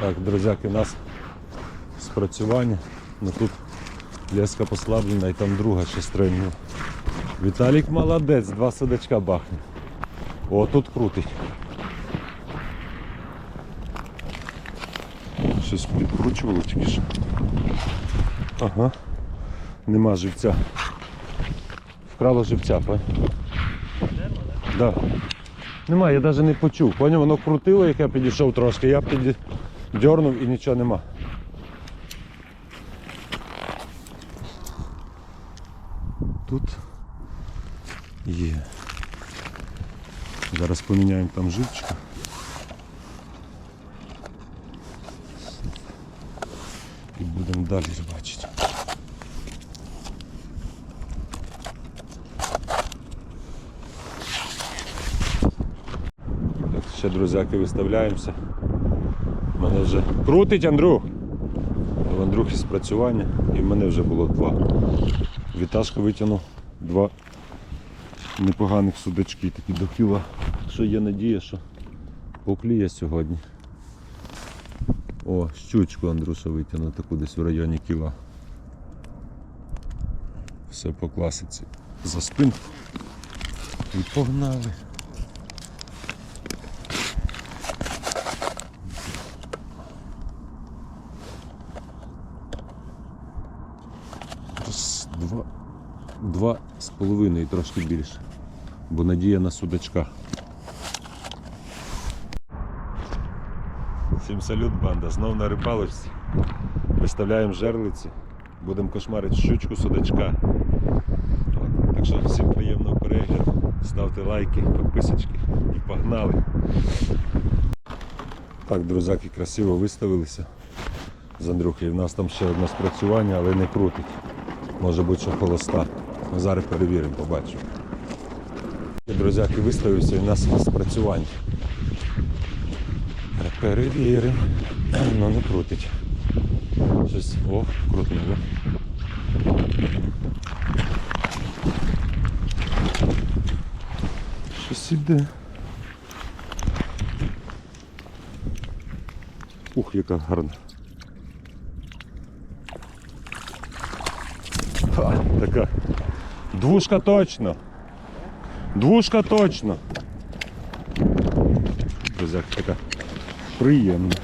Так, друзяки, у нас спрацювання. Ну тут леска послаблена і там друга ще стрельнула. Віталік молодець, два судачка бахне. О, тут крутить. Щось підкручувало тільки що. Ага. Нема живця. Вкрало живця, пань. Да. Нема, я навіть не почув. Поняв, воно крутило, як я підійшов трошки, я піді... дьорнув і нічого нема. Тут є. Зараз поміняємо там живчика. І будемо далі бачити. Ще друзяки виставляємося. Мене вже крутить Андрюх. У Андрюхи спрацювання і в мене вже було два. Віташка витягнув два непоганих судачки, такі до кіла. Що є надія, що покліє сьогодні. О, щучку Андрюша витягнув таку десь в районі кіла. Все по класиці. За спинку. І погнали. Два, з половиною трошки більше. Бо надія на судачка. Всім салют, банда. Знов на рибалочці. Виставляємо жерлиці. Будемо кошмарити щучку судачка. Так що всім приємного перегляду. Ставте лайки, підписочки і погнали. Так, друзяки, красиво виставилися з Андрюхою. У нас там ще одне спрацювання, але не крутить. Може бути, що холоста. Ми зараз перевіримо, побачимо. Друзяки, виставився і у нас спрацювання. Перевіримо. Ну не крутить. Щось. О, крутнуло. Щось іде. Ух, яка гарна. Така. Двушка точно. Двушка точно. Друзяк, така приємна.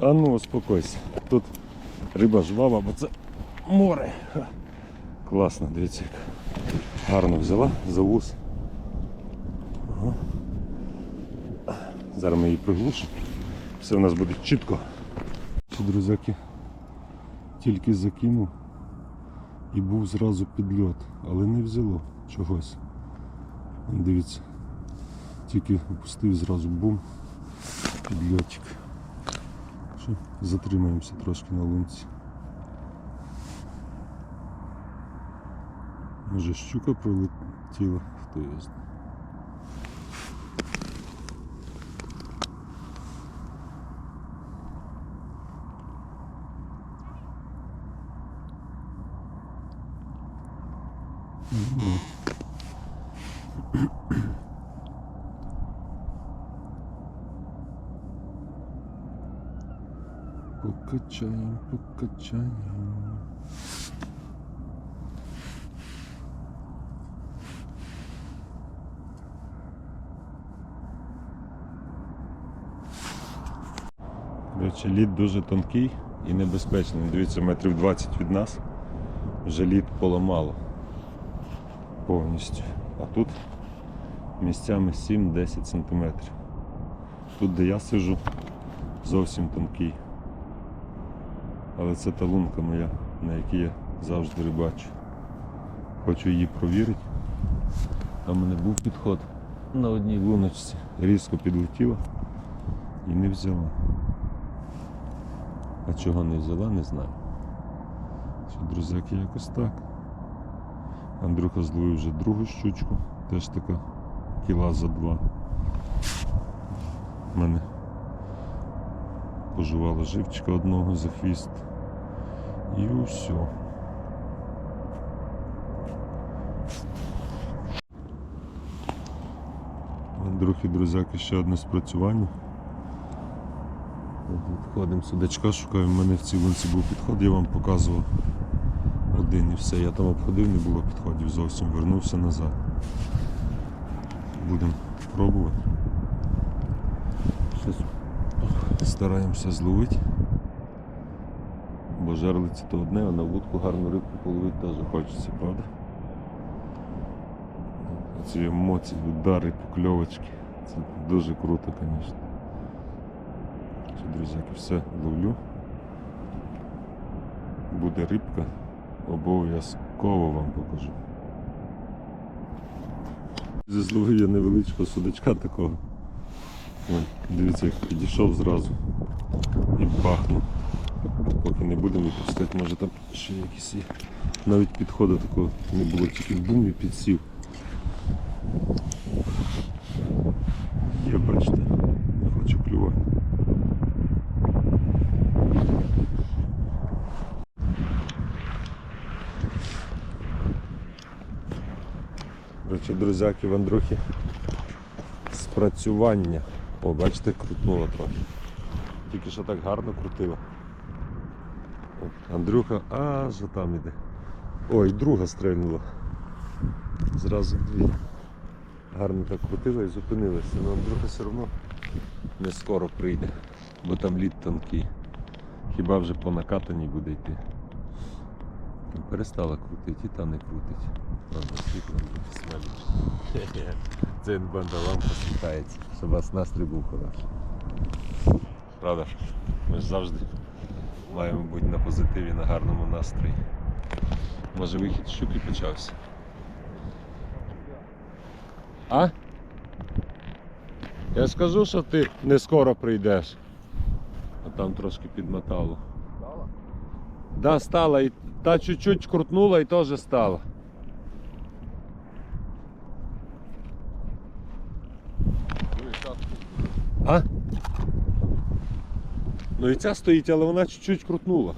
А ну, успокойся. Тут риба жвава, бо це море. Класно, дивіться, як гарно взяла за вус. Ага. Зараз ми її приглушимо. Все у нас буде чітко. Друзяки тільки закинув і був зразу підльот, але не взяло чогось. Дивіться, тільки опустив зразу бум, підльотик. Що, затримаємося трошки на лунці. Може щука пролетіла, хто знає. Покачаємо, покачаємо. Речі, лід дуже тонкий і небезпечний. Дивіться, метрів 20 від нас вже лід поламало повністю. А тут місцями 7-10 см. Тут, де я сижу, зовсім тонкий. Але це та лунка моя, на якій я завжди рибачу. Хочу її провірити. Там у мене був підход на одній луночці. Різко підлетіла і не взяла. А чого не взяла, не знаю. Що, друзяки, якось так. Андрюха зловив вже другу щучку, теж така кіла за два. У мене пожувала живчика одного за хвіст. І все. Андрюхи, друзяки, ще одне спрацювання. Відходимо судачка, шукаємо. У мене в цій лунці був підход, я вам показував один і все. Я там обходив, не було підходів зовсім, вернувся назад. Будемо пробувати. Щось стараємося зловити. Бо жерлиці то одне, а на вудку гарну рибку половити теж хочеться, правда? Ці емоції, удари, покльовочки. Це дуже круто, звісно. Що, друзяки, все ловлю. Буде рибка, обов'язково вам покажу. Зловив я невеличкого судачка такого. Ой, дивіться, як підійшов зразу і бахнув. Поки не будемо відпускати, може там ще якісь. Навіть підходу такого не було, тільки бум і підсів. Є, бачите, не хочу клювати. Короче, друзяки Андрухи спрацювання. О, бачите, крутнуло трохи. Тільки що так гарно крутило. От, Андрюха аж там іде. Ой, друга стрельнула. Зразу дві. Гарно так крутила і зупинилася. але Андрюха все одно не скоро прийде, бо там лід тонкий. Хіба вже по накатаній буде йти. Перестала крутити і та не крутить. Правда, світло смаліше. Це банда лампа світається, щоб у вас настрій був хороший. Правда? ж? Ми ж завжди маємо бути на позитиві, на гарному настрої. Може вихід щуки почався. А? Я скажу, що ти не скоро прийдеш. А там трошки підмотало. Стало? Да, стала і та чуть-чуть крутнула і теж стала. А? Ну і ця стоїть, але вона чуть-чуть крутнула.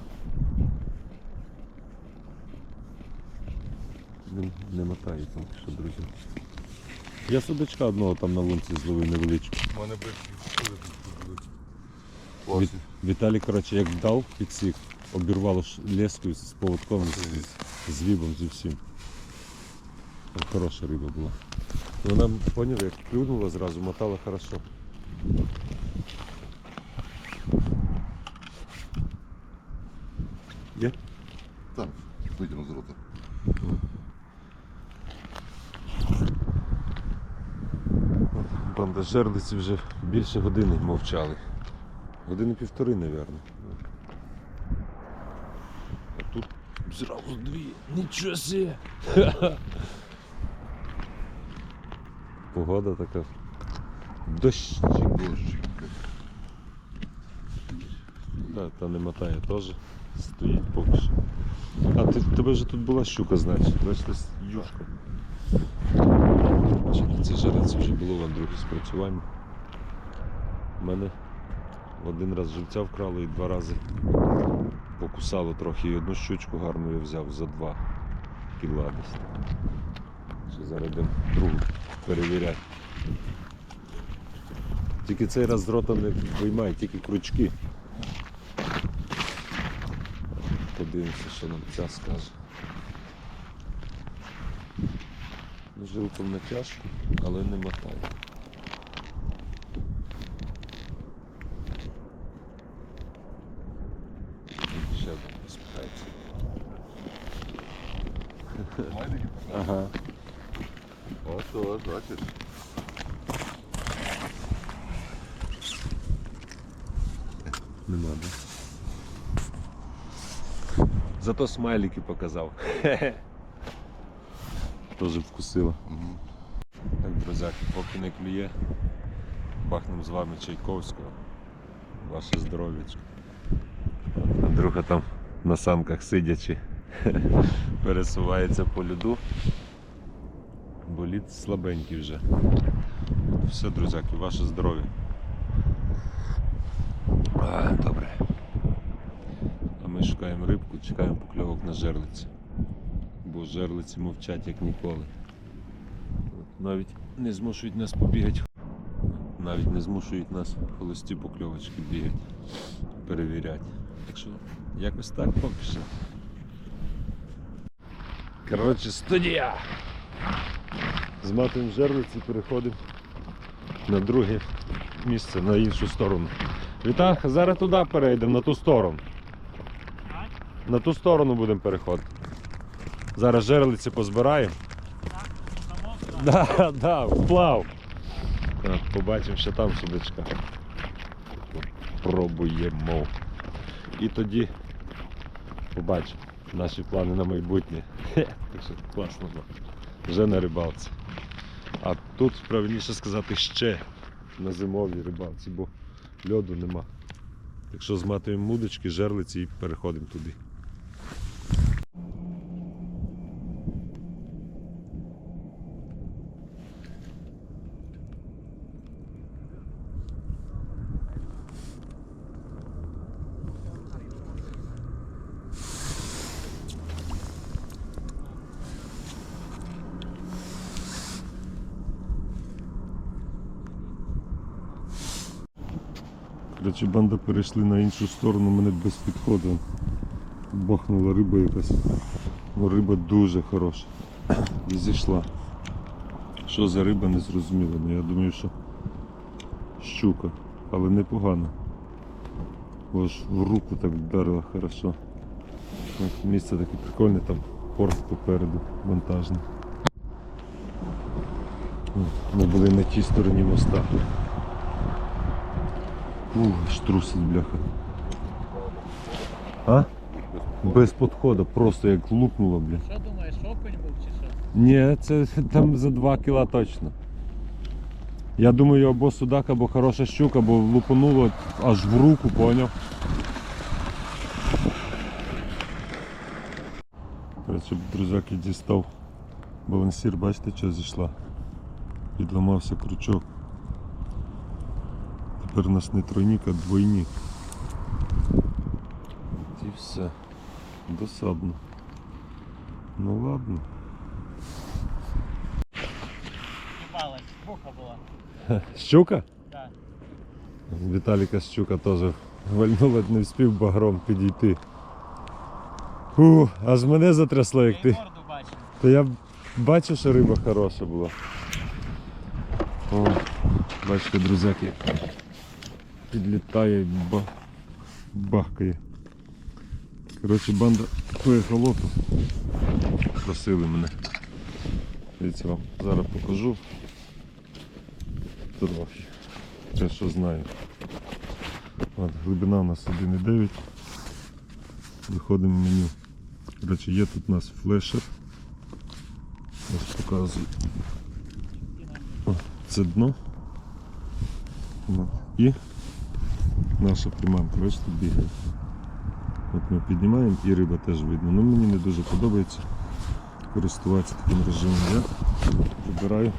Не, не мотає там, що, друзі. Я судачка одного там на лунці зловив невеличку. У мене тут Віталій, коротше, як дав підсік, обірвало лескою з поводком, з, з вібом, зі всім. Там хороша риба була. Вона, поняв, як клюнула зразу, мотала хорошо. Є? Там, витягну з рота. Бандажерлиці вже більше години мовчали. Години півтори, мабуть. А тут зразу дві. Нічого себе! Погода така. Дощик. Дощик. Да, та не мотає теж. Стоїть поки що. А ти, тебе вже тут була щука, значить. Бачите, юшка. На цій вже було в Андрюхі спрацювання. У мене один раз живця вкрали і два рази покусало трохи. І одну щучку гарну я взяв за два кіла десь. Зараз йдемо другу перевіряти. Тільки цей раз з рота не виймає, тільки крючки. Подивимося, що нам ця скаже. Жилком не тяжко, але не мотає. Ще один посміхається. Майдики? Ага. Ось, ось, бачиш. Нема, да? Зато смайлики показав. Тоже вкусила. Мгм. Так, друзяки, поки не клює, бахнемо з вами Чайковського. Ваше здоров'ячко. Андрюха там на санках сидячи пересувається по льоду. Бо лід слабенький вже. Все, друзяки, ваше здоров'я. Добре. Ми шукаємо рибку, чекаємо покльовок на жерлиці. Бо жерлиці мовчать як ніколи. Навіть не змушують нас побігати навіть не змушують нас холості покльовочки бігати, перевіряти. Так що якось так поки що. Коротше, студія! Зматуємо жерлиці, переходимо на друге місце, на іншу сторону. Вітах, зараз туди перейдемо, на ту сторону. На ту сторону будемо переходити. Зараз жерлиці позбираємо. Да, да, вплав. Так, побачимо, що там судочка. Пробуємо. І тоді побачимо наші плани на майбутнє. Хе, Так що класно було. Вже на рибалці. А тут правильніше сказати ще на зимовій рибалці, бо льоду нема. Так що зматуємо мудочки, жерлиці і переходимо туди. Коротше, банда перейшли на іншу сторону, мене без підходу. Бахнула риба якась. Ну, риба дуже хороша. І зійшла. Що за риба, не зрозуміло. Ну, я думаю, що щука, але непогана. Бо ж в руку так вдарила хорошо. Місце таке прикольне, там порт попереду вантажний. Ми були на тій стороні моста. Ух, аж трусить, бляха. А? Без підходу, просто як лупнуло, бля. Що думаєш, окунь був чи що? Ні, це там за 2 кіла точно. Я думаю, або судак, або хороша щука, бо лупануло аж в руку, поняв. Коротше, друзяки дістав балансір, бачите, що зійшла. Підламався крючок. Тепер у нас не тройник, а двойник. І все. Досадно. Ну ладно. Їбалась, буха була. Щука? Так. Віталіка щука теж вальнула, не встиг багром підійти. Фу, аж мене затрясло, як ти. То я бачив, що риба хороша була. О, бачите, друзяки. Підлітає ба... бахкає. Коротше, банда по ехолоту. Просили мене. Дивіться вам, зараз покажу. Трохи. Те, що знаю. От, глибина у нас 1,9. Виходимо в меню. Коротше, є тут у нас флешер. Ось показую. О, це дно. І наша приманка, бачите, бігає. От ми піднімаємо і риба теж видно. Ну мені не дуже подобається користуватися таким режимом. Я вибираю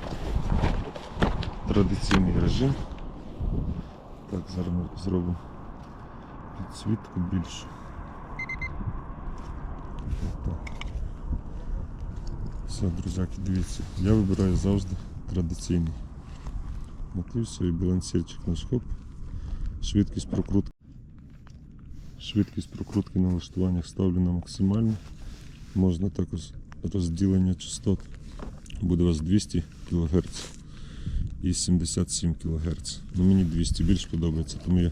традиційний режим. Так, зараз ми зробимо підсвітку більшу. Все, друзяки, дивіться, я вибираю завжди традиційний. От і все, і балансирчик наш хоп. Швидкість прокрутки. Швидкість прокрутки на налаштуваннях ставлю на максимальну. Можна також розділення частот. Буде у вас 200 кГц і 77 кГц. Ну, мені 200 більш подобається, тому я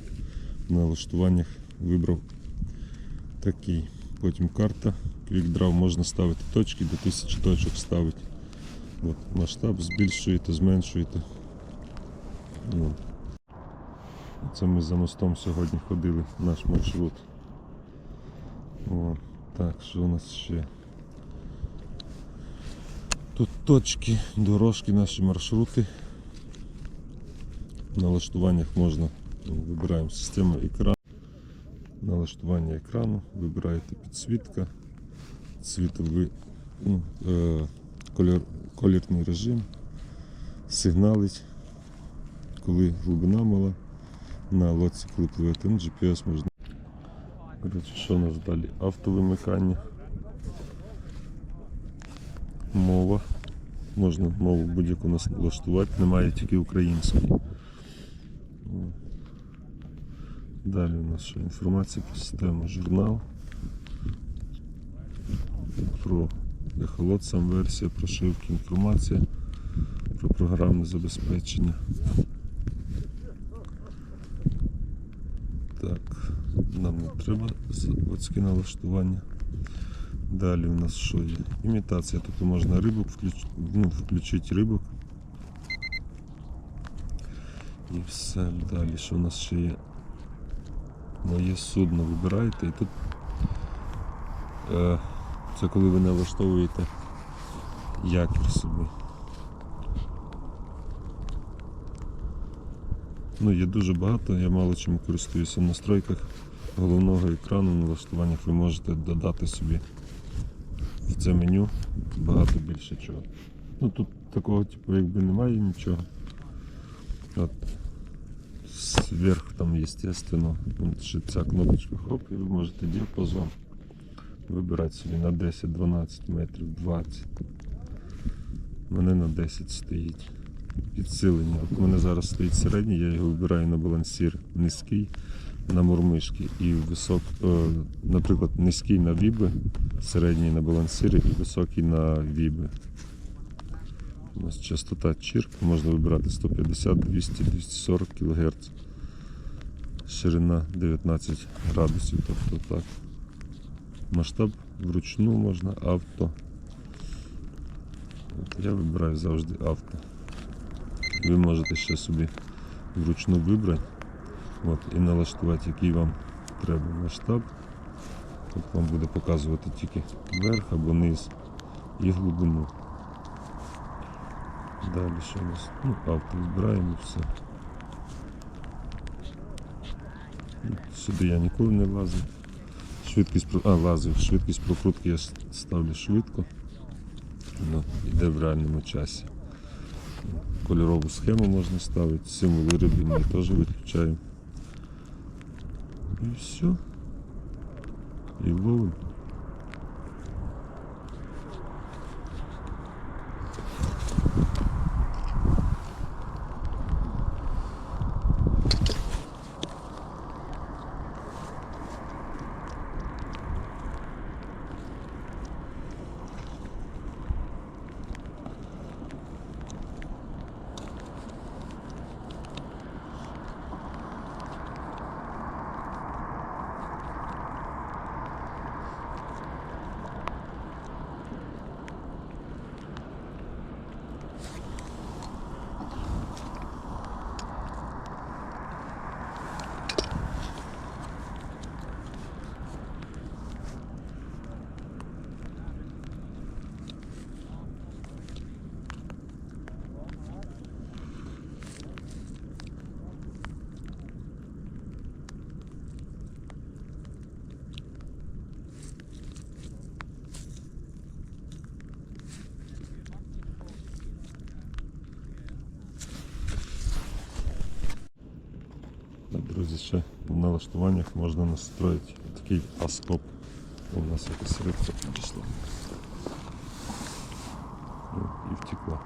на налаштуваннях вибрав такий. Потім карта. QuickDraw можна ставити точки, до 1000 точок ставити. От, масштаб збільшуєте, зменшуєте. От. Це ми за мостом сьогодні ходили наш маршрут. От. Так, що у нас ще? Тут точки, дорожки, наші маршрути. В налаштуваннях можна, ну, вибираємо систему екрану. Налаштування екрану, вибираєте підсвітка, світовий ну, е, колір, колірний режим, сигналить, коли глибина мала, на лодці, коли пливете, ну, GPS можна. Коротше, що у нас далі? Автовимикання. Мова. Можна мову будь-яку налаштувати, немає тільки української. Далі у нас ще інформація про систему журнал. Про ехолот, сам версія, прошивки, інформація про програмне забезпечення. Так, нам не треба заводське налаштування. Далі у нас що є? Імітація. Тут можна рибок включ... ну, включити рибок. І все. Далі що у нас ще є? Моє судно вибираєте і тут е, це коли ви налаштовуєте якір собі. Ну, є дуже багато, я мало чим користуюся в настройках головного екрану, в налаштуваннях ви можете додати собі в це меню багато більше чого. Ну тут такого типу якби немає нічого. От. Зверху там, естественно, ця кнопочка хоп, і ви можете діапазон вибирати собі на 10-12 метрів, 20. У мене на 10 стоїть. Підсилення. От у мене зараз стоїть середній, я його вибираю на балансір низький на мурмишки і висок, е, наприклад, низький на віби, середній на балансирі і високий на віби. У нас частота чирк, можна вибирати 150, 200, 240 кГц. Ширина 19 градусів, тобто так. Масштаб вручну можна авто. От я вибираю завжди авто. Ви можете ще собі вручну вибрати от, і налаштувати, який вам треба масштаб. Тут вам буде показувати тільки верх або низ і глибину. Далі у нас? Ну, авто вибираємо і все. Сюди я ніколи не лазив. Швидкість а, лазив. Швидкість прокрутки я ставлю швидко. Ну, йде в реальному часі. Кольорову схему можна ставити, символ вироблення теж виключаємо. І все. І ловимо. друзі, ще в налаштуваннях можна настроїти такий аскоп. У нас якась рибка підійшла. Ну, і втекла.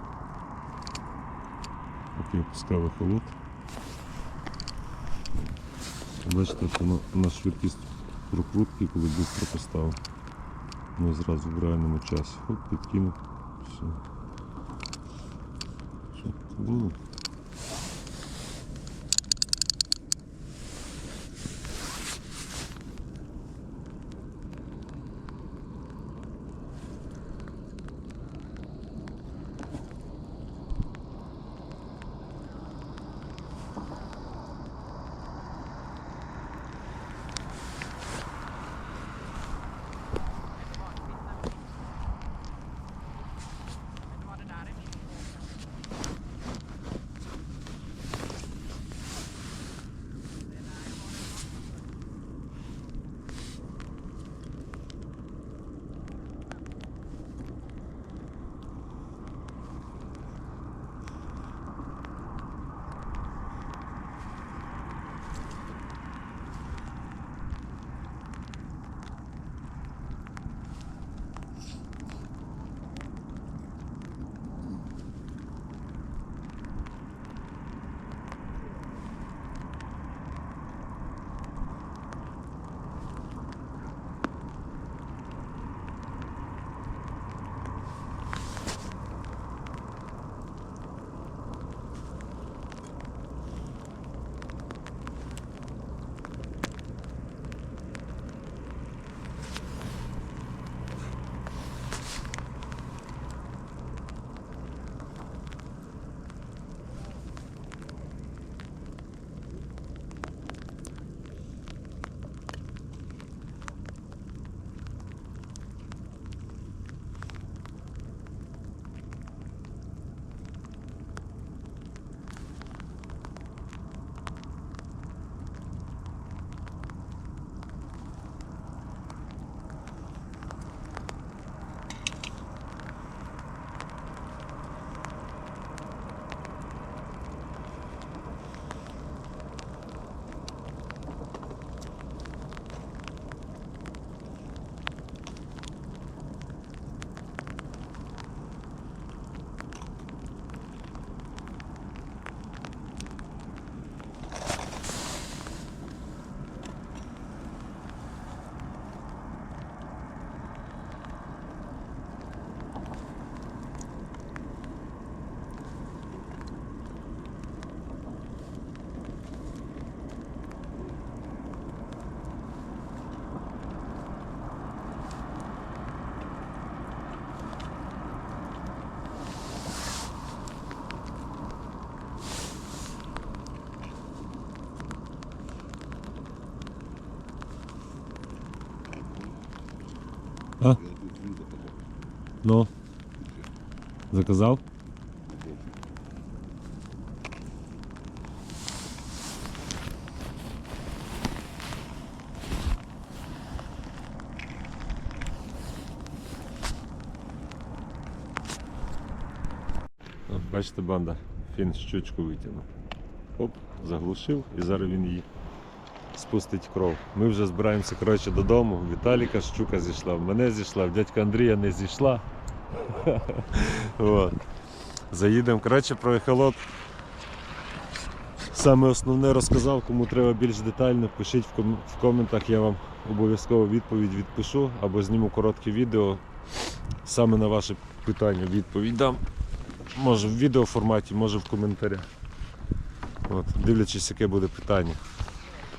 Поки опускали холод. Бачите, от воно на швидкість прокрутки, коли быстро поставив. Ну зразу в реальному часі. Хоп, підкинув. Все. Що, було? Ну. Заказав? Бачите, банда, фін щучку витягнув. Оп, заглушив і зараз він її спустить кров. Ми вже збираємося коротше, додому. Віталіка щука зійшла, в мене зійшла, в дядька Андрія не зійшла. От. Заїдемо. Коротше, про ехолот. Саме основне розказав, кому треба більш детально, пишіть в, ком- в коментах, я вам обов'язково відповідь відпишу або зніму коротке відео. Саме на ваше питання відповідь дам. Може в відео форматі, може в коментарях. От, дивлячись, яке буде питання.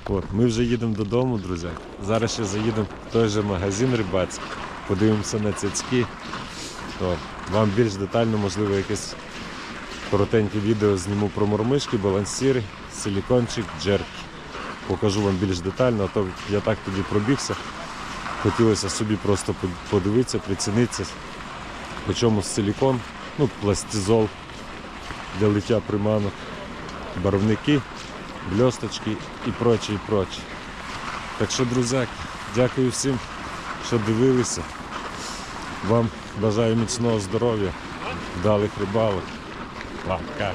От, ми вже їдемо додому, друзі. Зараз ще заїдемо в той же магазин рибацький, подивимося на цяцьки. От. Вам більш детально, можливо, якесь коротеньке відео зніму про мормишки, балансіри, силікончик, джерки. Покажу вам більш детально, а то я так тоді пробігся. Хотілося собі просто подивитися, прицінитися, по чому силікон, ну, пластизол для лиття приманок, барвники, бльосточки і проче, і проче. Так що, друзяки, дякую всім, що дивилися. Вам бажаю міцного здоров'я, вдалих рибалок. Пока.